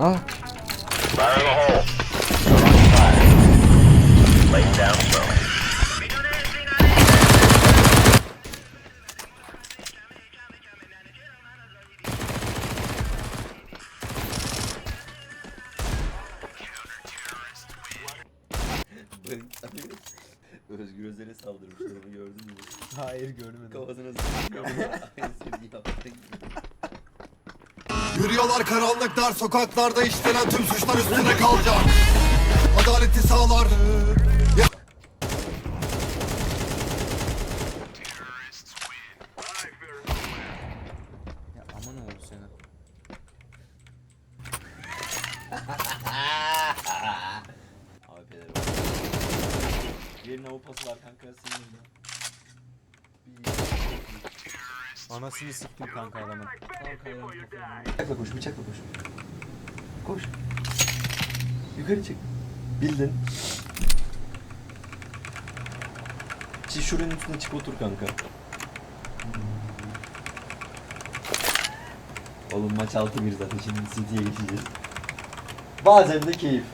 Ah. Fire in the hole. Laying down. Özgür Özel'e saldırmışlar onu gördün mü? Hayır görmedim. Kafasına sıkıyor. Aynısını yaptı. Yürüyorlar karanlık dar sokaklarda işlenen tüm suçlar üstüne kalacak. Adaleti sağlar. Aman oğlum seni. AWP'leri var. Yerine o pası var kanka senin de. Anasını siktim kanka adamın. Bıçakla koş, bıçakla koş. Koş. Yukarı çık. Bildin. Şimdi şuranın üstüne çık otur kanka. Oğlum maç 6-1 zaten şimdi City'ye geçeceğiz. Bazen de keyif.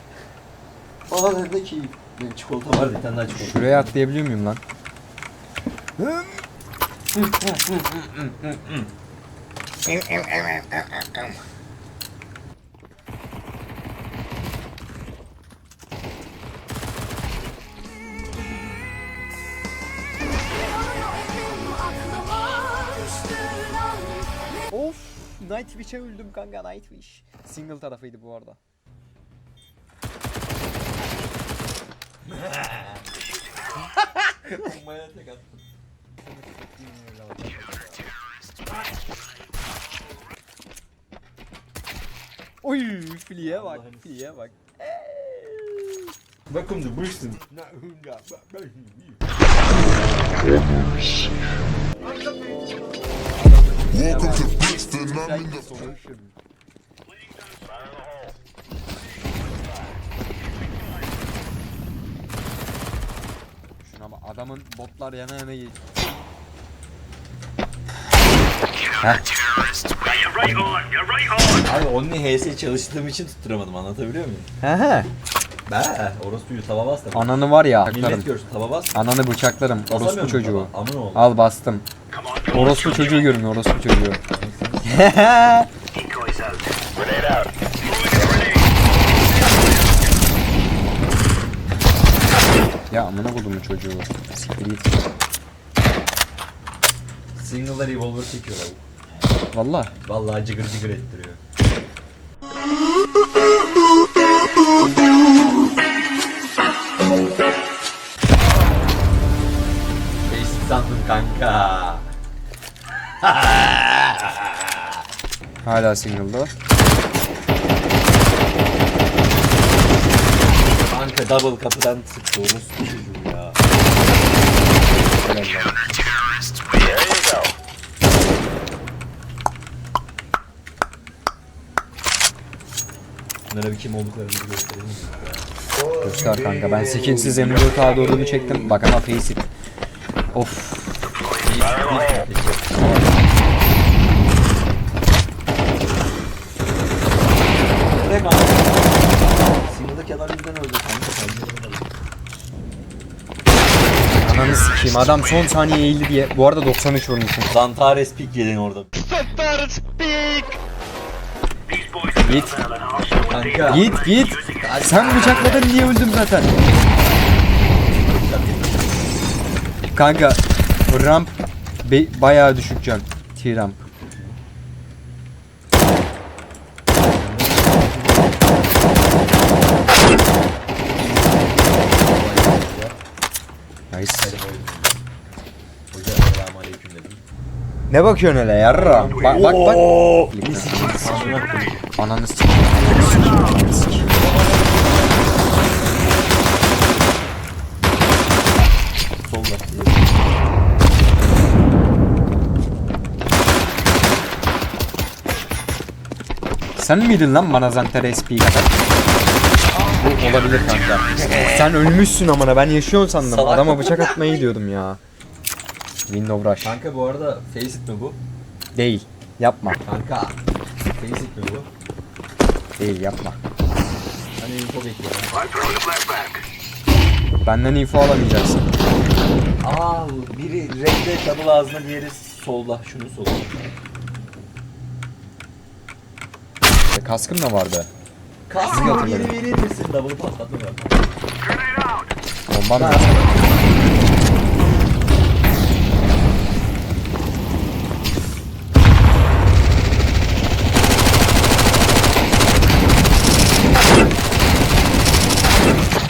Bazen de keyif. Benim çikolata var bir tane daha çikolata. Şuraya atlayabiliyor muyum lan? Of! Nightwish'e öldüm kanka Nightwish. Single tarafıydı bu arada. Bombaya tek attım. Oy filiye bak, filiye bak. Welcome to Brixton. Welcome to Brixton. I'm in the Solution. Şuna bak adamın botlar yana yana geçiyor. Abi onun HS çalıştığım için tutturamadım anlatabiliyor muyum? He he. Be orospuyu tava bas da. Ananı var ya. Millet Bıçaklarım. görsün tava bas. Ananı bıçaklarım. Orospu musun çocuğu. tava? Aman oğlum. Al bastım. Orospu çocuğu görün orospu çocuğu. Ya amına kodumun çocuğu. Siktir git. Single'da revolver çekiyor abi. Valla. Vallahi cıgır cıgır ettiriyor. Basic sandım kanka. Hala single'da. Kanka double kapıdan sıktı orospu çocuğu ya. Helal lan. Bunlara bir kim olduklarını gösterelim mi? Göster kanka ben skinsiz M4 doğrunu çektim. Bak ama face it. Of. Single'daki adam öldü Ananı sikeyim adam son saniye eğildi diye. Bu arada 93 vurmuşum. Zantares pik yedin orada. Git. Kanka. Git git. Sen bıçakladın niye öldüm zaten? Kanka ramp bayağı düşük can. T-ramp. Nice. Ne bakıyorsun öyle yarra? Bak bak bak. Ananı sikeyim. Solda. Sen miydin lan bana Zanter SP kadar? Bu olabilir kanka. Sen ölmüşsün amına ben yaşıyorsun sandım. Adama bıçak atmayı gidiyordum ya. Window Rush. Kanka bu arada Faceit mi bu? Değil. Yapma. Kanka. Faceit mi bu? Değil yapma. Hani info bekliyorum. Benden info alamayacaksın. Aa biri redde double ağzına diğeri solda. Şunun solda. E, kaskım da vardı. Kaskı hatırladım. biri verir misin? Double patlatma var. Bombam da.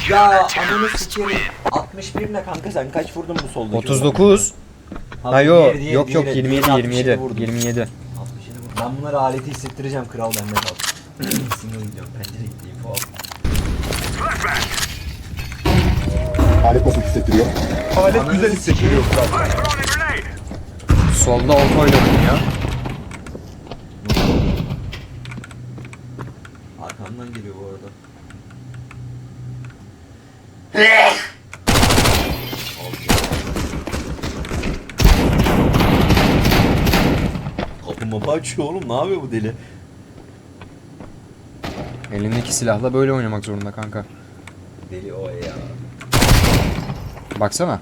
Ya ananı sikerim. 61 ne kanka sen kaç vurdun bu soldaki? 39. Ha, yok yok yok diğeri, 27 diğeri 27 vurdum. 27. 67 vurdum. Ben bunları aleti hissettireceğim kral bende kal. Sinir gidiyorum pencere gitti info al. Alet nasıl hissettiriyor? Alet güzel hissettiriyor kral. Solda orta oynadım ya. Arkamdan geliyor bu arada. Mapı açıyor oğlum ne yapıyor bu deli? Elindeki silahla böyle oynamak zorunda kanka. Deli o ya. Baksana.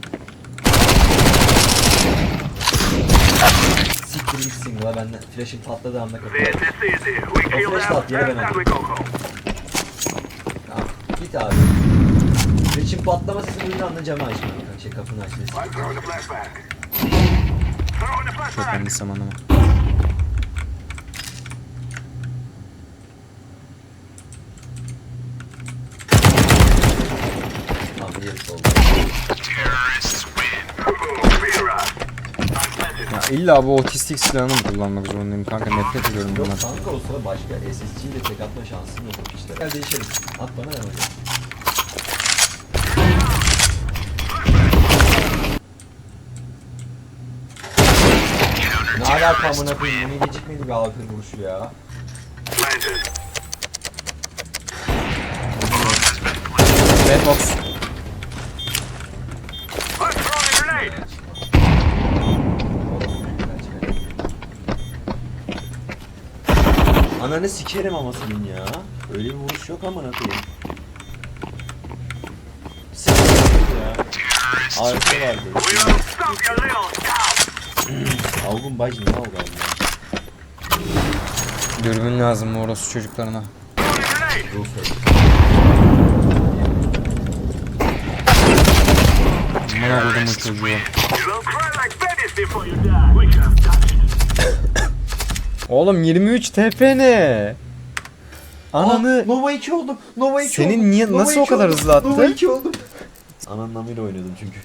Siktir gitsin la benden. Flash'ın patladığı anda kapı. O flash da at yere ben atayım. Tamam git abi. Flash'ın patlama sesini anda camı aç. Şey kapını aç. Çok yanlış zamanlama. Solda. Ya illa bu otistik silahını mı kullanmak zorundayım kanka nefret ediyorum Yok bundan. kanka o sıra başka SSC ile tek atma şansın yok işte. Gel değişelim. At bana ya hocam. Ne alaka amına koyayım? Yine gecikmedi bir alkır vuruşu ya. Redbox. Ananı sikerim ama senin ya. Öyle bir vuruş yok amına koyayım. Sikerim ya. Arka vardı. Algın bacı ne oldu ya? Dürbün lazım orası çocuklarına? Amına kodumun çocuğu. Oğlum 23 TP ne? Ananı Aa, Nova 2 oldum. Nova 2 Senin oldum. niye- Nova nasıl o 2 kadar oldum. hızlı attı? Nova 2 oldum. Ananın amıyla oynadım çünkü.